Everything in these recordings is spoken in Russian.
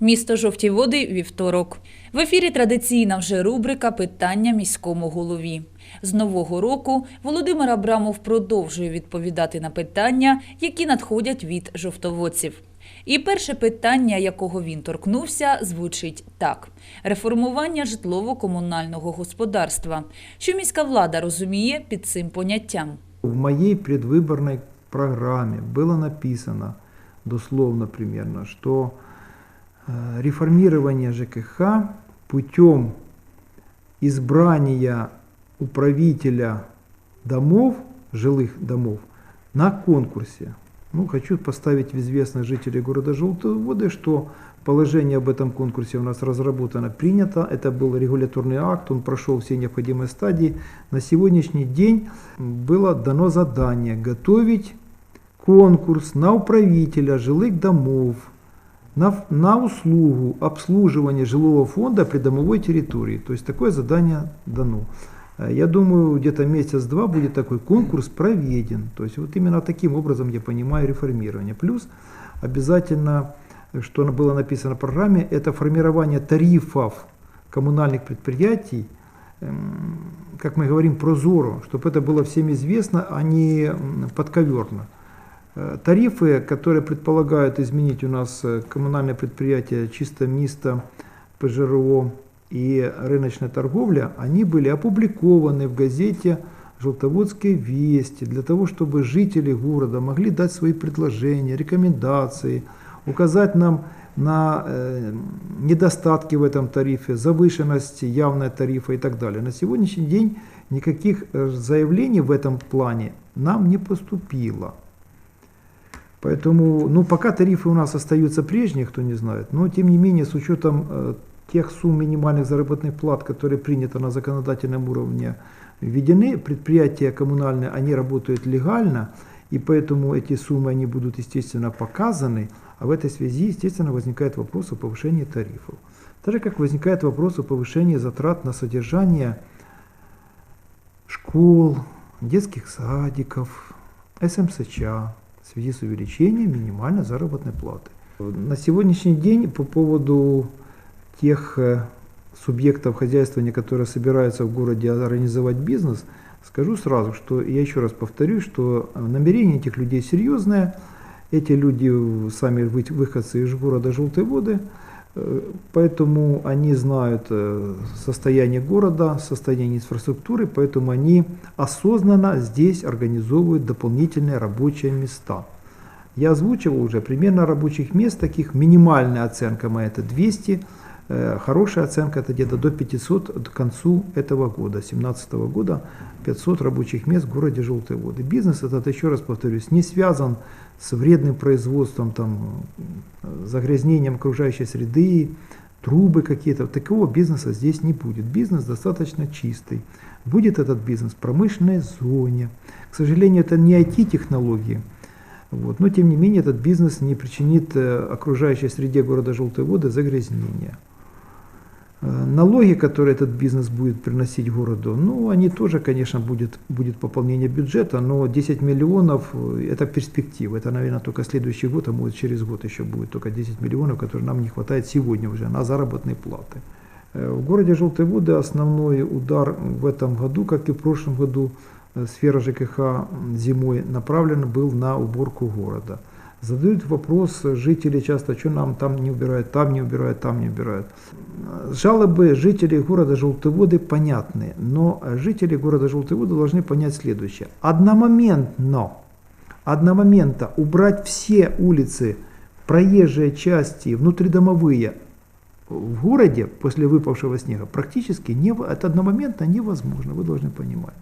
Місто Жовті Води, вівторок. В ефірі традиційна вже рубрика Питання міському голові. З нового року Володимир Абрамов продовжує відповідати на питання, які надходять від жовтоводців. І перше питання, якого він торкнувся, звучить так: реформування житлово-комунального господарства. Що міська влада розуміє під цим поняттям? В моей предвыборной программе было написано, дословно примерно, что э, реформирование ЖКХ путем избрания управителя домов, жилых домов, на конкурсе. Ну, хочу поставить в известность жителей города Желтые Воды, что положение об этом конкурсе у нас разработано, принято. Это был регуляторный акт, он прошел все необходимые стадии. На сегодняшний день было дано задание готовить конкурс на управителя жилых домов, на, на услугу обслуживания жилого фонда придомовой территории. То есть такое задание дано. Э, Я думаю, где-то месяц-два будет такой конкурс проведен. То есть вот именно таким образом я понимаю реформирование. Плюс обязательно, что было написано в программе, это формирование тарифов коммунальных предприятий, эм, как мы говорим, прозоро, чтобы это было всем известно, а не подковерно. Э, Тарифы, которые предполагают изменить у нас э, коммунальное предприятие чисто место ПЖРО и рыночная торговля, они были опубликованы в газете «Желтоводские вести» для того, чтобы жители города могли дать свои предложения, рекомендации, указать нам на э, недостатки в этом тарифе, завышенность явной тарифа и так далее. На сегодняшний день никаких заявлений в этом плане нам не поступило. Поэтому, ну, пока тарифы у нас остаются прежние, кто не знает, но тем не менее, с учетом э, тех сумм минимальных заработных плат, которые приняты на законодательном уровне, введены, предприятия коммунальные, они работают легально, и поэтому эти суммы, они будут, естественно, показаны, а в этой связи, естественно, возникает вопрос о повышении тарифов. Так же, как возникает вопрос о повышении затрат на содержание школ, детских садиков, СМСЧ в связи с увеличением минимальной заработной платы. На сегодняшний день по поводу тех э, субъектов хозяйствования, которые собираются в городе организовать бизнес, скажу сразу, что я еще раз повторюсь, что намерение этих людей серьезное. Эти люди э, сами вы- выходцы из города Желтые воды, э, поэтому они знают э, состояние города, состояние инфраструктуры, поэтому они осознанно здесь организовывают дополнительные рабочие места. Я озвучивал уже примерно рабочих мест таких, минимальная оценка моя это 200, э, хорошая оценка это где-то до 500 к концу этого года, 2017 года, 500 рабочих мест в городе Желтые воды. Бизнес этот, еще раз повторюсь, не связан с вредным производством, там, э, загрязнением окружающей среды, трубы какие-то. Такого бизнеса здесь не будет. Бизнес достаточно чистый. Будет этот бизнес в промышленной зоне. К сожалению, это не IT-технологии. Вот. Но тем не менее этот бизнес не причинит э, окружающей среде города Желтые воды загрязнения. Э, Налоги, которые этот бизнес будет приносить городу, ну, они тоже, конечно, будет, будет пополнение бюджета, но 10 миллионов э, – это перспектива. Это, наверное, только следующий год, а может через год еще будет только 10 миллионов, которые нам не хватает сегодня уже на заработные платы. Э, В городе Желтые воды основной удар в этом году, как и в прошлом году, сфера ЖКХ зимой направлен был на уборку города. Задают вопрос жители часто, что нам там не убирают, там не убирают, там не убирают. Жалобы жителей города Желтые воды понятны, но жители города Желтые воды должны понять следующее. Одномоментно, одномоментно убрать все улицы, проезжие части, внутридомовые в городе после выпавшего снега практически не, это одномоментно невозможно, вы должны понимать.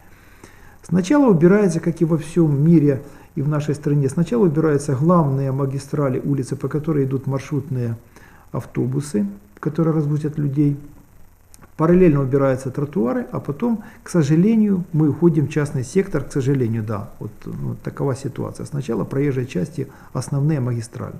Сначала убирается, как и во всем мире и в нашей стране, сначала убираются главные магистрали, улицы, по которой идут маршрутные автобусы, которые развозят людей. Параллельно убираются тротуары, а потом, к сожалению, мы уходим в частный сектор, к сожалению, да, вот, вот такова ситуация. Сначала проезжие части, основные магистрали.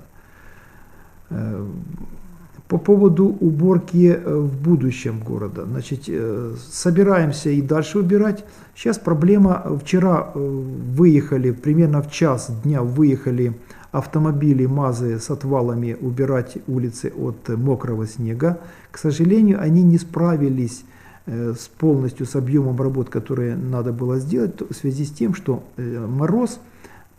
По поводу уборки э, в будущем города. Значит, э, собираемся и дальше убирать. Сейчас проблема, вчера э, выехали, примерно в час дня выехали автомобили МАЗы с отвалами убирать улицы от мокрого снега. К сожалению, они не справились с полностью с объемом работ, которые надо было сделать в связи с тем, что мороз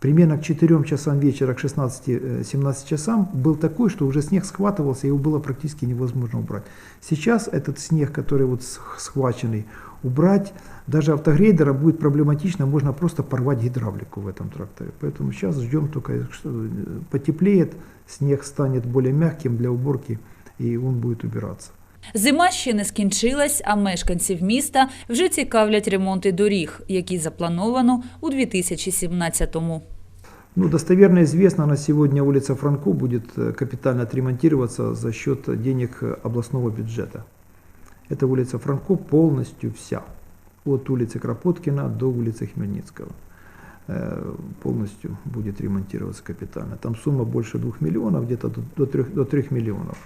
примерно к 4 часам вечера, к 16-17 часам был такой, что уже снег схватывался, его было практически невозможно убрать. Сейчас этот снег, который вот схваченный, убрать даже автогрейдера будет проблематично, можно просто порвать гидравлику в этом тракторе. Поэтому сейчас ждем только, что потеплеет, снег станет более мягким для уборки, и он будет убираться. Зима ще не скінчилась, а мешканців міста вже цікавлять ремонти доріг, які заплановано у 2017-му. Ну, достоверно известно, на сегодня улица Франко будет э, капитально отремонтироваться за счет денег областного бюджета. Эта улица Франко полностью вся, от улицы Кропоткина до улицы Хмельницкого э, полностью будет ремонтироваться капитально. Там сумма больше 2 миллионов, где-то до 3, до 3 миллионов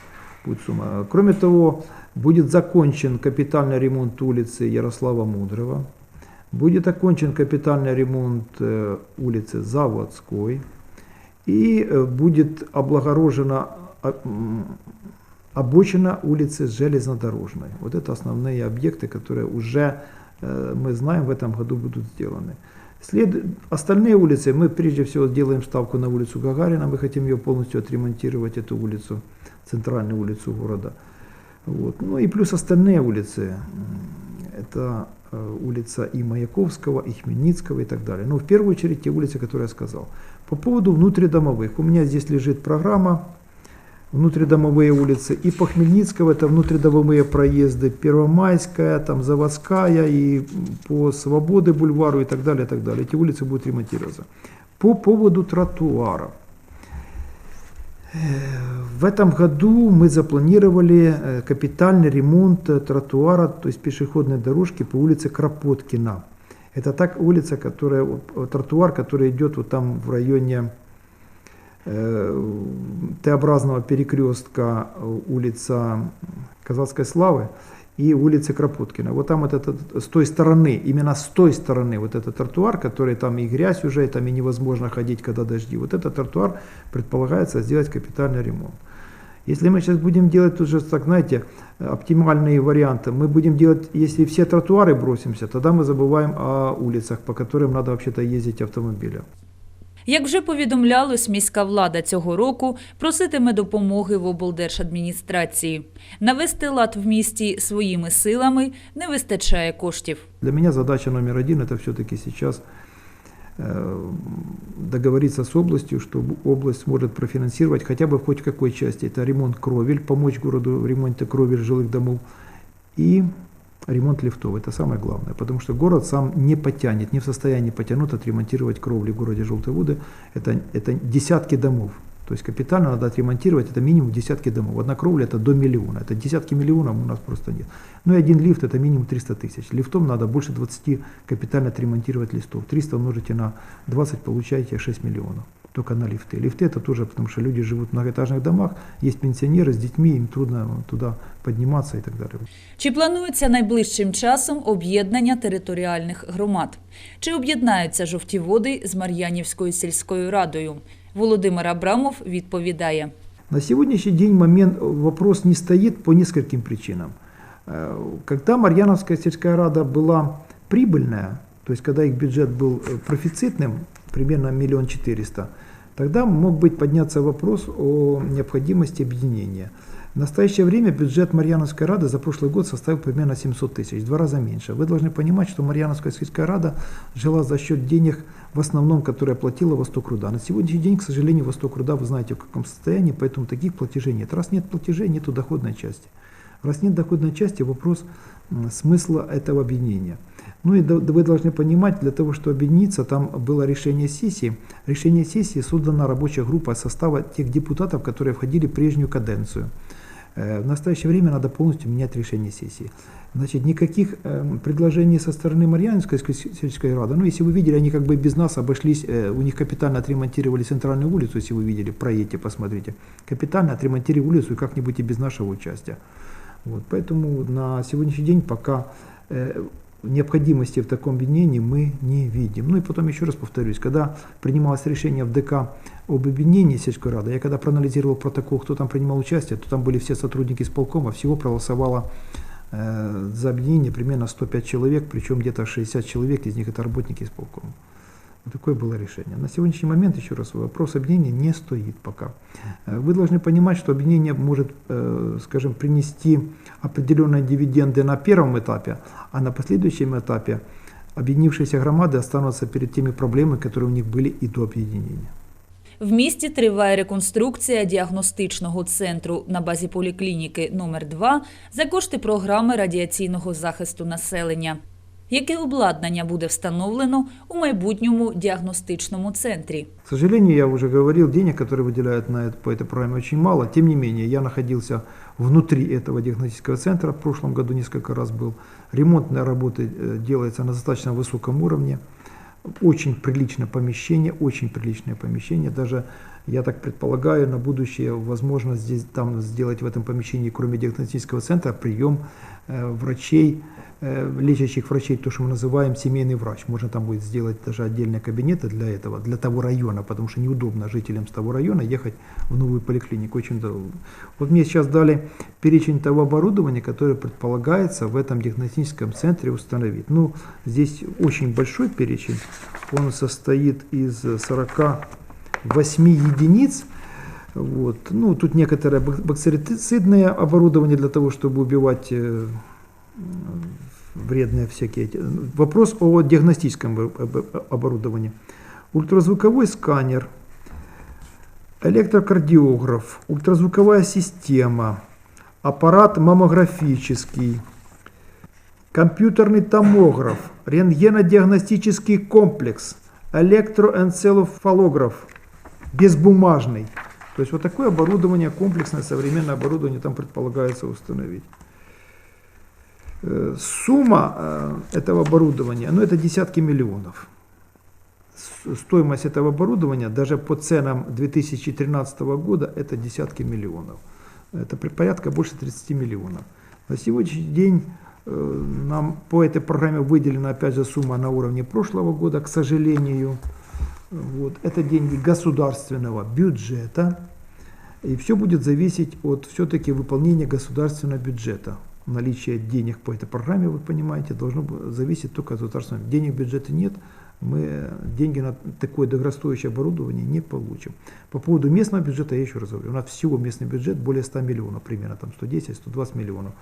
будет сумма. Кроме того, будет закончен капитальный ремонт улицы Ярослава Мудрого, будет окончен капитальный ремонт э, улицы Заводской и э, будет облагорожена а, обочина улицы Железнодорожной. Вот это основные объекты, которые уже э, мы знаем в этом году будут сделаны. След... Остальные улицы, мы прежде всего делаем ставку на улицу Гагарина, мы хотим ее полностью отремонтировать, эту улицу, центральную улицу города. Вот. Ну и плюс остальные улицы, это э, улица и Маяковского, и Хмельницкого и так далее. Но в первую очередь те улицы, которые я сказал. По поводу внутридомовых, у меня здесь лежит программа внутридомовые улицы. И по Хмельницкого это внутридомовые проезды, Первомайская, там Заводская, и по Свободы бульвару и так далее, и так далее. Эти улицы будут ремонтироваться. По поводу тротуаров. Э, в этом году мы запланировали э, капитальный ремонт тротуара, то есть пешеходной дорожки по улице Кропоткина. Это так улица, которая, тротуар, который идет вот там в районе Э, Т-образного перекрестка э, улица Казацкой Славы и улицы Кропоткина. Вот там вот этот, с той стороны, именно с той стороны вот этот тротуар, который там и грязь уже, и там и невозможно ходить, когда дожди. Вот этот тротуар предполагается сделать капитальный ремонт. Если мы сейчас будем делать уже, так знаете, оптимальные варианты, мы будем делать, если все тротуары бросимся, тогда мы забываем о улицах, по которым надо вообще-то ездить автомобилем. Як вже повідомлялось, міська влада цього року проситиме допомоги в облдержадміністрації. Навести лад в місті своїми силами не вистачає коштів. Для мене задача номер один – це все-таки зараз э, договориться с областью, чтобы область сможет профинансировать хотя бы в хоть какой части. Это ремонт кровель, помочь городу в ремонте кровель жилых домов и ремонт лифтов. Это самое главное, потому что город сам не потянет, не в состоянии потянуть, отремонтировать кровли в городе Желтой Воды. Это, это десятки домов. То есть капитально надо отремонтировать, это минимум десятки домов. Одна кровля это до миллиона, это десятки миллионов у нас просто нет. Ну и один лифт это минимум 300 тысяч. Лифтом надо больше 20 капитально отремонтировать лифтов. 300 умножите на 20, получаете 6 миллионов только на лифты. Лифты это тоже, потому что люди живут в многоэтажных домах, есть пенсионеры с детьми, им трудно туда подниматься и так далее. Чи планується найближчим часом об'єднання територіальних громад? Чи об'єднаються жовті води з Мар'янівською сільською радою? Володимир Абрамов відповідає. На сегодняшний день момент вопрос не стоит по нескольким причинам. Э, когда Марьяновская сельская рада была прибыльная, то есть когда их бюджет был э, профицитным, примерно миллион четыреста, тогда мог быть подняться вопрос о необходимости объединения. В настоящее время бюджет Марьяновской Рады за прошлый год составил примерно 700 тысяч, в два раза меньше. Вы должны понимать, что Марьяновская сельская рада жила за счет денег, в основном, которые платила Восток Руда. На сегодняшний день, к сожалению, Восток Руда, вы знаете, в каком состоянии, поэтому таких платежей нет. Раз нет платежей, нет доходной части. Раз нет доходной части, вопрос смысла этого объединения. Ну и вы должны понимать, для того, чтобы объединиться, там было решение сессии. Решение сессии создана рабочая группа состава тех депутатов, которые входили в прежнюю каденцию. Э, в настоящее время надо полностью менять решение сессии. Значит, никаких э, предложений со стороны Марьяновской сельской рады, ну, если вы видели, они как бы без нас обошлись, э, у них капитально отремонтировали центральную улицу, если вы видели, проедьте, посмотрите. Капитально отремонтировали улицу и как-нибудь и без нашего участия. Вот, поэтому на сегодняшний день пока необходимости в таком объединении мы не видим. Ну и потом еще раз повторюсь, когда принималось решение в ДК об объединении сельской рады. Я когда проанализировал протокол, кто там принимал участие, то там были все сотрудники исполкома, всего проголосовало э, за объединение примерно 105 человек, причем где-то 60 человек из них это работники исполкома. Вот такое было решение. На сегодняшний момент, еще раз, вопрос объединения не стоит пока. Э, Вы должны понимать, что объединение может, э, скажем, принести определенные дивиденды на первом этапе, а на последующем этапе объединившиеся громады останутся перед теми проблемами, которые у них были и до объединения. В місті триває реконструкція діагностичного центру на базі поліклініки номер 2 за кошти програми радіаційного захисту населення. Яке обладнання буде встановлено у майбутньому діагностичному центрі? К сожалению, я уже говорил, денег, которые выделяют на это, по этой программе, очень мало. Тем не менее, я находился внутри этого диагностического центра. В прошлом году несколько раз был. Ремонтные работы э, делаются на достаточно высоком уровне. Очень приличное помещение, очень приличное помещение. Даже, я так предполагаю, на будущее возможно здесь там сделать в этом помещении, кроме диагностического центра, прием э, врачей, э, лечащих врачей, то, что мы называем семейный врач. Можно там будет сделать даже отдельные кабинеты для этого, для того района, потому что неудобно жителям с того района ехать в новую поликлинику. Очень Вот мне сейчас дали перечень того оборудования, которое предполагается в этом диагностическом центре установить. Ну, здесь очень большой перечень. Он состоит из 48 единиц. Вот. Ну, тут некоторое бак- бактерицидное оборудование для того, чтобы убивать э, вредные всякие. эти- Вопрос о диагностическом об- об- оборудовании. Ультразвуковой сканер, электрокардиограф, ультразвуковая система, аппарат маммографический, компьютерный томограф, рентгенодиагностический комплекс, электроэнцефалограф, безбумажный. То есть вот такое оборудование, комплексное современное оборудование там предполагается установить. Э, Сумма э, этого оборудования, ну это десятки миллионов. Стоимость этого оборудования даже по ценам 2013 года это десятки миллионов. Это порядка больше 30 миллионов. На сегодняшний день э, нам по этой программе выделена опять же сумма на уровне прошлого года, к сожалению. Вот. Это деньги государственного бюджета. И все будет зависеть от все-таки выполнения государственного бюджета. Наличие денег по этой программе, вы понимаете, должно зависеть только от государственного. Денег в бюджете нет, мы деньги на такое дорогостоящее оборудование не получим. По поводу местного бюджета я еще раз говорю, у нас всего местный бюджет более 100 миллионов примерно, там 110-120 миллионов.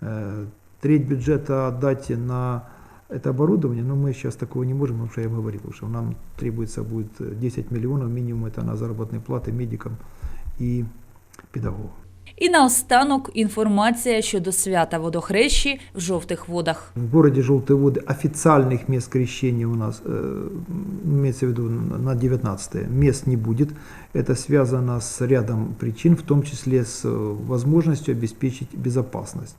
Э, Треть бюджета отдать на это оборудование, но мы сейчас такого не можем, потому что я вам говорил, что нам требуется будет э, 10 миллионов минимум это на заработные платы медикам и педагогам. І наостанок інформація щодо свята водохрещі в жовтих водах. В городе Желтые воды официальных мест крещения у нас, э, имеется в виду на 19 мест не будет. Это связано с рядом причин, в том числе с э, возможностью обеспечить безопасность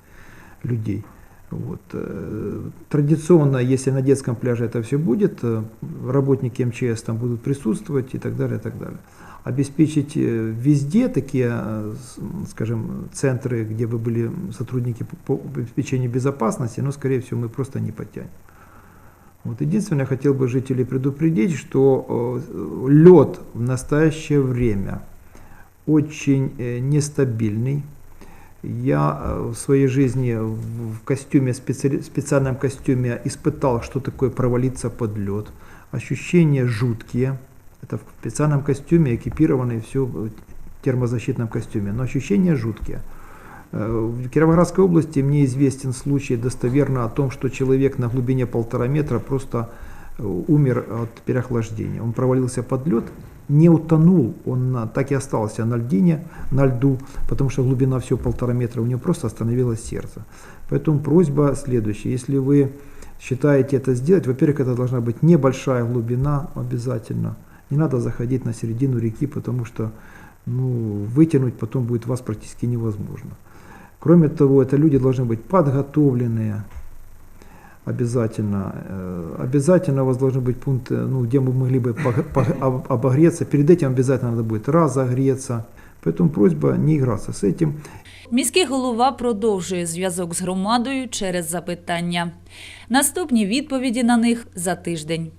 людей. Вот. э, Традиционно, если на детском пляже это все будет, э, работники МЧС там будут присутствовать и так далее, и так далее. Обеспечить э, везде такие, скажем, центры, где бы были сотрудники по обеспечению безопасности, но, скорее всего, мы просто не потянем. Вот единственное, я хотел бы жителей предупредить, что лед в настоящее время очень нестабильный. Я э, в своей жизни в костюме, специали- специальном костюме испытал, что такое провалиться под лед. Ощущения жуткие. Это в специальном костюме, экипированный все в термозащитном костюме. Но ощущения жуткие. Э, В Кировоградской области мне известен случай достоверно о том, что человек на глубине полтора метра просто э, умер от переохлаждения. Он провалился под лед, не утонул, он так и остался на льдине, на льду, потому что глубина всего полтора метра, у него просто остановилось сердце. Поэтому просьба следующая. Если вы считаете это сделать, во-первых, это должна быть небольшая глубина обязательно. Не надо заходить на середину реки, потому что ну, вытянуть потом будет вас практически невозможно. Кроме того, это люди должны быть подготовленные обязательно. Э, Обязательно у вас должны быть пункты, ну, где мы могли бы пог- пог- об- обогреться. Перед этим обязательно надо будет разогреться. Поэтому просьба не играться с этим. Міський голова продовжує зв'язок з громадою через запитання. Наступні відповіді на них за тиждень.